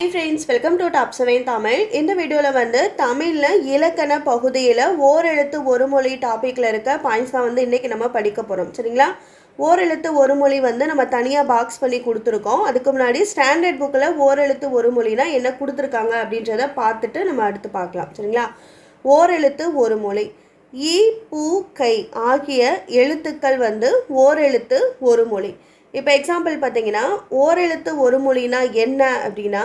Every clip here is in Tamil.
Hi friends welcome to top seven Tamil இந்த வீடியோவில் வந்து தமிழில் இலக்கண பகுதியில் ஓரெழுத்து ஒரு மொழி டாப்பிக்கில் இருக்க பாயிண்ட்ஸ் தான் வந்து இன்றைக்கி நம்ம படிக்க போகிறோம் சரிங்களா? ஓரெழுத்து ஒரு மொழி வந்து நம்ம தனியாக பாக்ஸ் பண்ணி கொடுத்துருக்கோம். அதுக்கு முன்னாடி ஸ்டாண்டர்ட் புக்கில் ஓரெழுத்து ஒரு மொழினா என்ன கொடுத்துருக்காங்க அப்படின்றத பார்த்துட்டு நம்ம அடுத்து பார்க்கலாம். சரிங்களா? ஓரெழுத்து ஒரு மொழி. ஈ பூ கை ஆகிய எழுத்துக்கள் வந்து ஓரெழுத்து ஒரு மொழி. இப்போ எக்ஸாம்பிள் பார்த்தீங்கன்னா ஓரெழுத்து ஒரு மொழினா என்ன அப்படின்னா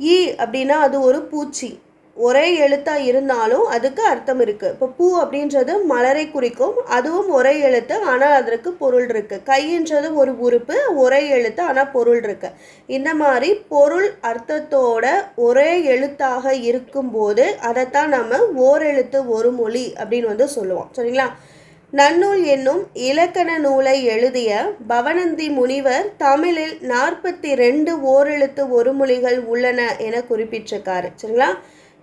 ஈ அப்படின்னா அது ஒரு பூச்சி. ஒரே எழுத்தாக இருந்தாலும் அதுக்கு அர்த்தம் இருக்குது இப்போ பூ அப்படின்றது மலரை குறிக்கும். அதுவும் ஒரே எழுத்து ஆனால் அதற்கு பொருள் இருக்குது கைன்றது ஒரு உறுப்பு ஒரே எழுத்து ஆனால் பொருள் இருக்குது இந்த மாதிரி பொருள் அர்த்தத்தோட ஒரே எழுத்தாக இருக்கும்போது அதைத்தான் நம்ம ஓரெழுத்து ஒரு மொழி அப்படின்னு வந்து சொல்லுவோம். சரிங்களா? நன்னூல் என்னும் இலக்கண நூலை எழுதிய பவனந்தி முனிவர் தமிழில் நாற்பத்தி ரெண்டு ஓரெழுத்து ஒரு மொழிகள் உள்ளன என குறிப்பிட்டிருக்காரு. சரிங்களா?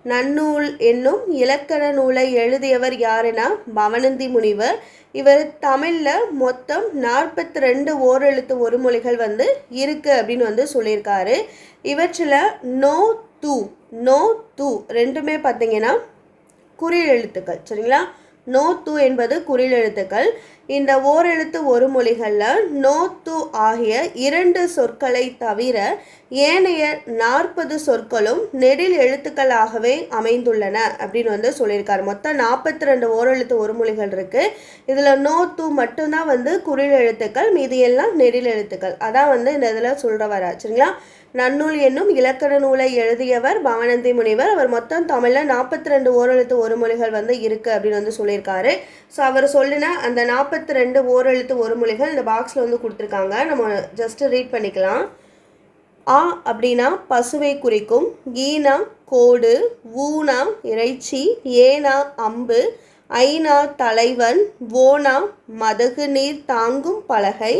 நன்னூல் என்னும் இலக்கண நூலை எழுதியவர் யாருன்னா பவனந்தி முனிவர். இவர் தமிழில் மொத்தம் நாற்பத்தி ரெண்டு ஓரெழுத்து ஒரு மொழிகள் வந்து இருக்கு அப்படின்னு வந்து சொல்லியிருக்காரு. இவற்றில் நோ தூ நோ தூ ரெண்டுமே பார்த்தீங்கன்னா குறியெழுத்துக்கள். சரிங்களா? நோ து என்பது குறிலெழுத்துக்கள். இந்த ஓரெழுத்து ஒரு மொழிகளில் நோ து ஆகிய இரண்டு சொற்களை தவிர ஏனைய நாற்பது சொற்களும் நெடில் எழுத்துக்களாகவே அமைந்துள்ளன அப்படின்னு வந்து சொல்லியிருக்காரு. மொத்தம் நாற்பத்தி ரெண்டு ஓரெழுத்து ஒரு மொழிகள் இருக்குது இதில் நோ து மட்டும்தான் வந்து குறில் எழுத்துக்கள் மீதி எல்லாம் நெடில் எழுத்துக்கள். அதான் வந்து இந்த இதில் சொல்கிறவரா சரிங்களா? நன்னூல் என்னும் இலக்கண நூலை எழுதியவர் பவனந்தி முனிவர். அவர் மொத்தம் தமிழில் நாற்பத்தி ரெண்டு ஓரெழுத்து ஒரு மொழிகள் வந்து இருக்குது அப்படின்னு வந்து சொல்லியிருக்காரு. ஸோ அவர் சொல்லின அந்த நாற்பத்தி ரெண்டு ஓரெழுத்து ஒரு மொழிகள் இந்த பாக்ஸில் வந்து கொடுத்துருக்காங்க. நம்ம ஜஸ்ட்டு ரீட் பண்ணிக்கலாம். ஆ அப்படின்னா பசுவை குறிக்கும் கீனா கோடு ஊனா இறைச்சி ஏனா அம்பு ஐனா தலைவன் ஓனா மதகு நீர் தாங்கும் பலகை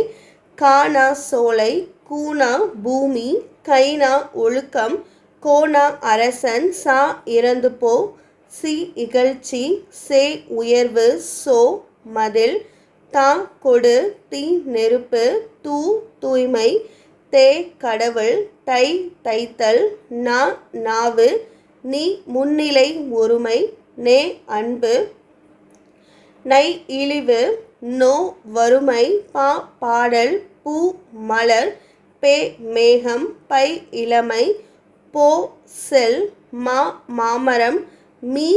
கானா சோலை கூனா பூமி கைனா ஒழுக்கம் கோனா அரசன் சா இறந்து போ சி இகழ்ச்சி சே உயர்வு சோ மதில் தா கொடு தி நெருப்பு தூ தூய்மை தே கடவுள் தை தைத்தல் நா நாவு நீ முன்னிலை ஒருமை நே அன்பு நை இழிவு நோ வறுமை பா பாடல் பூ மலர் பே மேகம் பை இளமை போ செல் மா மாமரம் மீ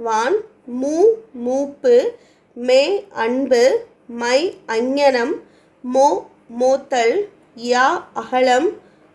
வான் மூ மூப்பு மே அன்பு மை அஞ்ஞனம் மோ மோத்தல் யா அகலம்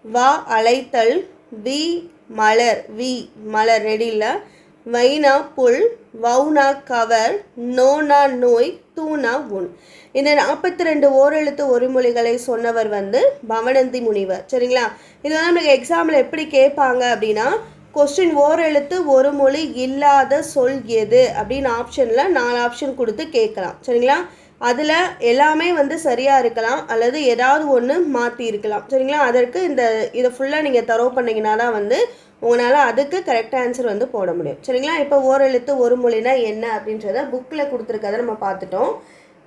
வா அழைத்தல் வி மலர் வி மலர் ரெடியில் வைனா புல் வவுனா கவர் நோனா நோய் தூணா உன். இந்த நாற்பத்தி ரெண்டு ஓரெழுத்து ஒரு மொழிகளை சொன்னவர் வந்து பவனந்தி முனிவர். சரிங்களா? இது வந்து நம்மளுக்கு எக்ஸாமில் எப்படி கேட்பாங்க அப்படின்னா கொஸ்டின் ஓரெழுத்து ஒரு மொழி இல்லாத சொல் எது? அப்படின்னு ஆப்ஷனில் நாலு ஆப்ஷன் கொடுத்து கேட்கலாம். சரிங்களா? அதில் எல்லாமே வந்து சரியாக இருக்கலாம் அல்லது ஏதாவது ஒன்று மாற்றி இருக்கலாம். சரிங்களா? அதற்கு இந்த இதை ஃபுல்லாக நீங்கள் தரோ பண்ணிங்கன்னா தான் வந்து உங்களால் அதுக்கு கரெக்ட் ஆன்சர் வந்து போட முடியும். சரிங்களா? இப்போ ஓரெழுத்து ஒரு மொழினா என்ன அப்படின்றத புக்கில் கொடுத்துருக்கதை நம்ம பார்த்துட்டோம்.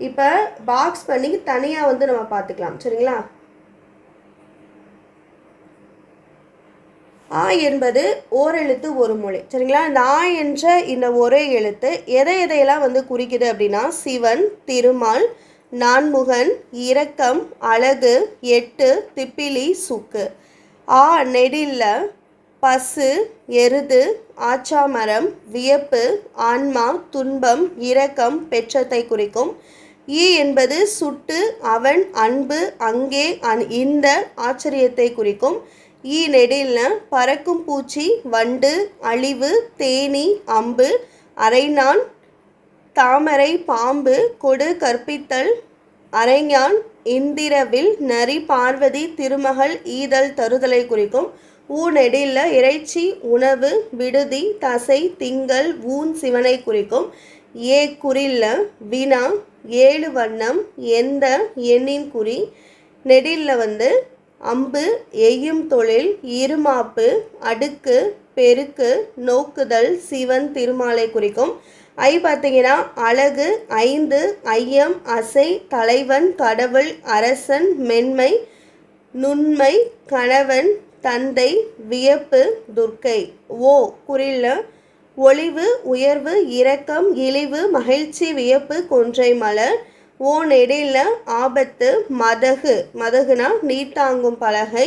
இப்போ பாக்ஸ் பண்ணி தனியாக வந்து நம்ம பார்த்துக்கலாம். சரிங்களா? ஆ என்பது ஓரெழுத்து ஒரு மொழி. சரிங்களா? இந்த ஆ என்ற இந்த ஒரே எழுத்து எதை எதையெல்லாம் வந்து குறிக்குது அப்படின்னா சிவன் திருமால் நான்முகன் இரக்கம் அழகு எட்டு திப்பிலி சுக்கு. ஆ நெடில்ல பசு எருது ஆச்சாமரம் வியப்பு ஆன்மா துன்பம் இரக்கம் பெற்றத்தை குறிக்கும். ஈ என்பது சுட்டு அவன் அன்பு அங்கே அன் இந்த ஆச்சரியத்தை குறிக்கும். ஈ பறக்கும் பூச்சி வண்டு அழிவு தேனி அம்பு அரைநான் தாமரை பாம்பு கொடு கற்பித்தல் அரைஞான் இந்திரவில் நரி பார்வதி திருமகள் ஈதல் தருதலை குறிக்கும் ஊ இறைச்சி உணவு விடுதி தசை திங்கள் ஊன் சிவனை குறிக்கும் ஏ குறில்ல வினா ஏழு வண்ணம் எந்த எண்ணின் குறி நெடில்ல வந்து அம்பு எய்யும் தொழில் இருமாப்பு அடுக்கு பெருக்கு நோக்குதல் சிவன் திருமாலை குறிக்கும். ஐ பார்த்தீங்கன்னா அழகு ஐந்து ஐயம் அசை தலைவன் கடவுள் அரசன் மென்மை நுண்மை கணவன் தந்தை வியப்பு துர்க்கை. ஓ குறில்ல ஒளிவு உயர்வு இரக்கம் இழிவு மகிழ்ச்சி வியப்பு கொன்றை மலர் ஓன் இடையில ஆபத்து மதகு. மதகுனா நீட்டாங்கும் பலகை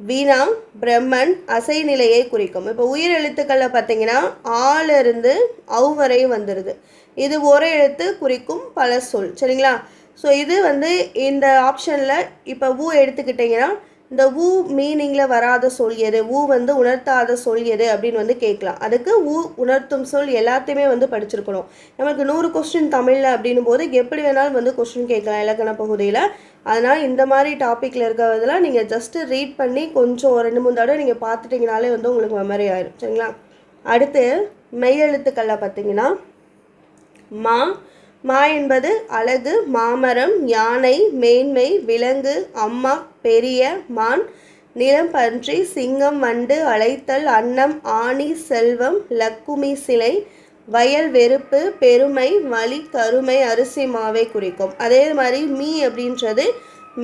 வீணா பிரம்மன் அசைநிலையை குறிக்கும். இப்போ உயிர் எழுத்துக்களில் பார்த்தீங்கன்னா ஆலிருந்து அவ் வரை வந்துடுது இது ஒரு எழுத்து குறிக்கும் பல சொல். சரிங்களா? ஸோ இது வந்து இந்த ஆப்ஷனில் இப்போ ஊ எடுத்துக்கிட்டிங்கன்னா இந்த ஊ மீனிங்கில் வராத சொல் எது? ஊ வந்து உணர்த்தாத சொல் எது? அப்படின்னு வந்து கேட்கலாம். அதுக்கு ஊ உணர்த்தும் சொல் எல்லாத்தையுமே வந்து படிச்சிருக்கணும். நமக்கு நூறு கொஸ்டின் தமிழில் அப்படின்னும் போது எப்படி வேணாலும் வந்து கொஸ்டின் கேட்கலாம் இலக்கண பகுதியில். அதனால் இந்த மாதிரி டாப்பிக்கில் இருக்கிறதெல்லாம் நீங்கள் ஜஸ்ட்டு ரீட் பண்ணி கொஞ்சம் ஒரு ரெண்டு மூணு தடவை நீங்கள் பார்த்துட்டிங்கனாலே வந்து உங்களுக்கு மெமரி ஆயிடும் சரிங்களா? அடுத்து மெய்யெழுத்துக்களில் பார்த்தீங்கன்னா மா மா என்பது அழகு மாமரம் யானை மேன்மை விலங்கு அம்மா பெரிய மான் நிலம் பன்றி சிங்கம் வண்டு அழைத்தல் அன்னம் ஆணி செல்வம் லக்குமி சிலை வயல் வெறுப்பு பெருமை வலி கருமை அரிசி மாவை குறிக்கும். அதே மாதிரி மீ அப்படின்றது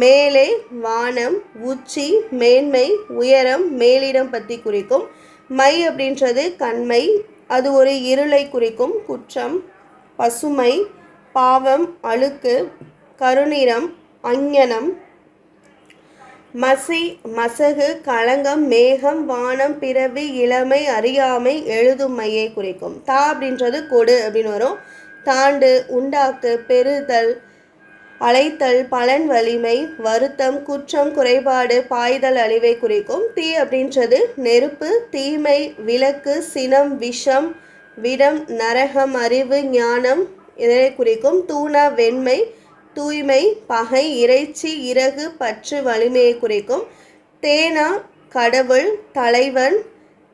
மேலே வானம் உச்சி மேன்மை உயரம் மேலிடம் பற்றி குறிக்கும். மை அப்படின்றது கண்மை அது ஒரு இருளை குறிக்கும். குற்றம் பசுமை பாவம் அழுக்கு கருநிறம் அஞ்ஞனம் மசி மசகு களங்கம் மேகம் வானம் பிறவி இளமை அறியாமை எழுதுமையை குறிக்கும். தா அப்படின்றது கொடு அப்படின்னு வரும். தாண்டு உண்டாக்கு பெறுதல் அழைத்தல் பலன் வலிமை வருத்தம் குற்றம் குறைபாடு பாய்தல் அழிவை குறிக்கும். தீ அப்படின்றது நெருப்பு தீமை விளக்கு சினம் விஷம் விடம் நரகம் அறிவு ஞானம் இதனை குறிக்கும் தூண வெண்மை தூய்மை பகை இறைச்சி இறகு பற்று வலிமையை குறிக்கும் தேனா கடவுள் தலைவன்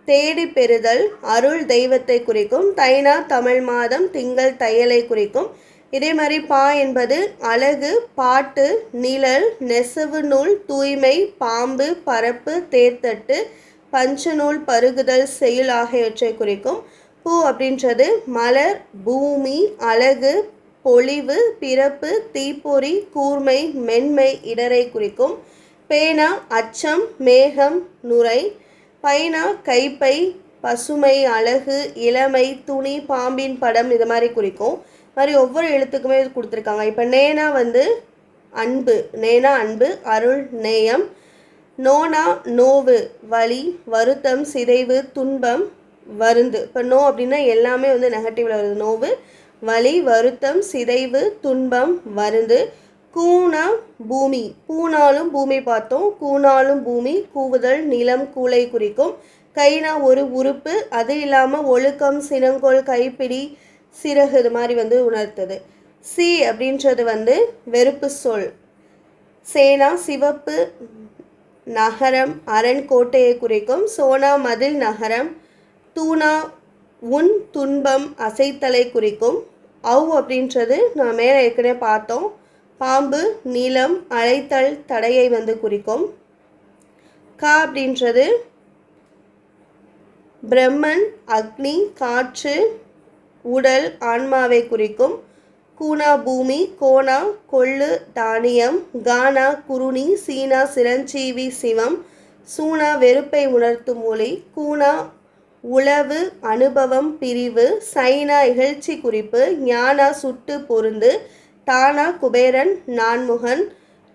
தேடி பெறுதல் அருள் தெய்வத்தை குறிக்கும் தைனா தமிழ் மாதம் திங்கள் தையலை குறிக்கும். இதே மாதிரி பா என்பது அழகு பாட்டு நிழல் நெசவு நூல் தூய்மை பாம்பு பரப்பு தேர்த்தட்டு பஞ்சநூல் பருகுதல் செயல் ஆகியவற்றை குறிக்கும். பூ அப்படின்றது மலர் பூமி அழகு பொலிவு பிறப்பு தீப்பொறி கூர்மை மென்மை இடரை குறிக்கும். பேனா அச்சம் மேகம் நுரை. பைனா கைப்பை பசுமை அழகு இளமை துணி பாம்பின் படம் இது மாதிரி குறிக்கும். மாதிரி ஒவ்வொரு எழுத்துக்குமே கொடுத்துருக்காங்க. இப்போ நேனா வந்து அன்பு நேனா அன்பு அருள் நேயம். நோனா நோவு வலி வருத்தம் சிதைவு துன்பம். வருந்து. இப்போ நோ அப்படின்னா எல்லாமே வந்து நெகட்டிவில் வருது. நோவு வலி வருத்தம் சிதைவு துன்பம் வருந்து. கூனா பூமி. பூனாலும் பூமி பார்த்தோம். கூனாலும் பூமி கூவுதல் நிலம் கூளை குறிக்கும். கைனா ஒரு உறுப்பு அது இல்லாமல் ஒழுக்கம் சினங்கோல் கைப்பிடி சிறகு இது மாதிரி வந்து உணர்த்தது. சி அப்படின்றது வந்து வெறுப்பு சொல். சேனா சிவப்பு நகரம் அரண் கோட்டையை குறிக்கும். சோனா மதில் நகரம் தூணா? உன் துன்பம் அசைத்தலை குறிக்கும். அவ் அப்படின்றது நான் மேலே ஏற்கனவே பார்த்தோம். பாம்பு நீளம் அழைத்தல் தடையை வந்து குறிக்கும். கா அப்படின்றது பிரம்மன் அக்னி காற்று உடல் ஆன்மாவை குறிக்கும். கூனா பூமி கோனா கொள்ளு தானியம் கானா குருணி சீனா சிரஞ்சீவி சிவம் சூனா வெறுப்பை உணர்த்தும் மொழி கூனா உளவு அனுபவம் பிரிவு சைனா இகழ்ச்சி குறிப்பு ஞானா சுட்டு பொருந்து தானா குபேரன் நான்முகன்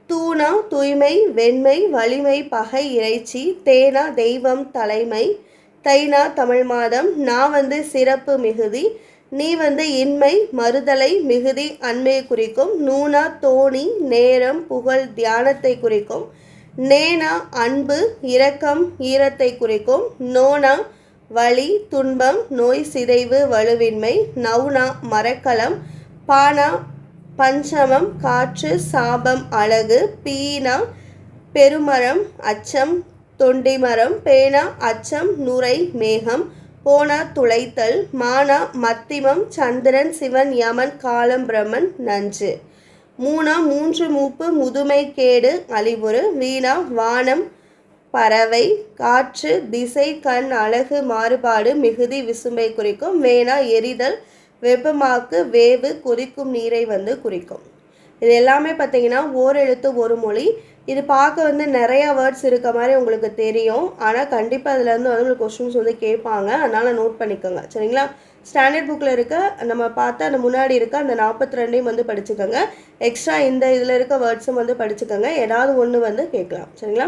தூணா தூய்மை வெண்மை வலிமை பகை இறைச்சி தேனா தெய்வம் தலைமை தைனா தமிழ் மாதம் நான் வந்து சிறப்பு மிகுதி நீ வந்து இன்மை மறுதலை மிகுதி அண்மையை குறிக்கும் நூனா தோணி நேரம் புகழ் தியானத்தை குறிக்கும் நேனா அன்பு இரக்கம் ஈரத்தை குறிக்கும் நோனா வலி துன்பம் நோய் சிதைவு வலுவின்மை நவுனா மரக்கலம் பானா பஞ்சமம் காற்று சாபம் அழகு பீனா பெருமரம் அச்சம் தொண்டிமரம் பேனா அச்சம் நுரை மேகம் போனா துளைத்தல் மானா மத்திமம் சந்திரன் சிவன் யமன் காலம் பிரமன் நஞ்சு. மூணா மூன்று மூப்பு முதுமை கேடு அழிவுறு வீணா வானம் பறவை காற்று திசை கண் அழகு மாறுபாடு மிகுதி விசும்பை குறிக்கும். வேணா எரிதல் வெப்பமாக்கு வேவு குறிக்கும் நீரை வந்து குறிக்கும். இது எல்லாமே பார்த்தீங்கன்னா ஓரெழுத்து ஒரு மொழி. இது பார்க்க வந்து நிறையா வேர்ட்ஸ் இருக்க மாதிரி உங்களுக்கு தெரியும். ஆனால் கண்டிப்பாக அதுலேருந்து வந்து உங்களுக்கு கொஸ்டின்ஸ் வந்து கேட்பாங்க. அதனால் நோட் பண்ணிக்கோங்க. சரிங்களா? ஸ்டாண்டர்ட் புக்கில் இருக்க நம்ம பார்த்தா அந்த முன்னாடி இருக்க அந்த நாற்பத்தி ரெண்டையும் வந்து படிச்சுக்கோங்க. எக்ஸ்ட்ரா இந்த இதில் இருக்க வேர்ட்ஸும் வந்து படிச்சுக்கோங்க. ஏதாவது ஒன்று வந்து கேட்கலாம். சரிங்களா?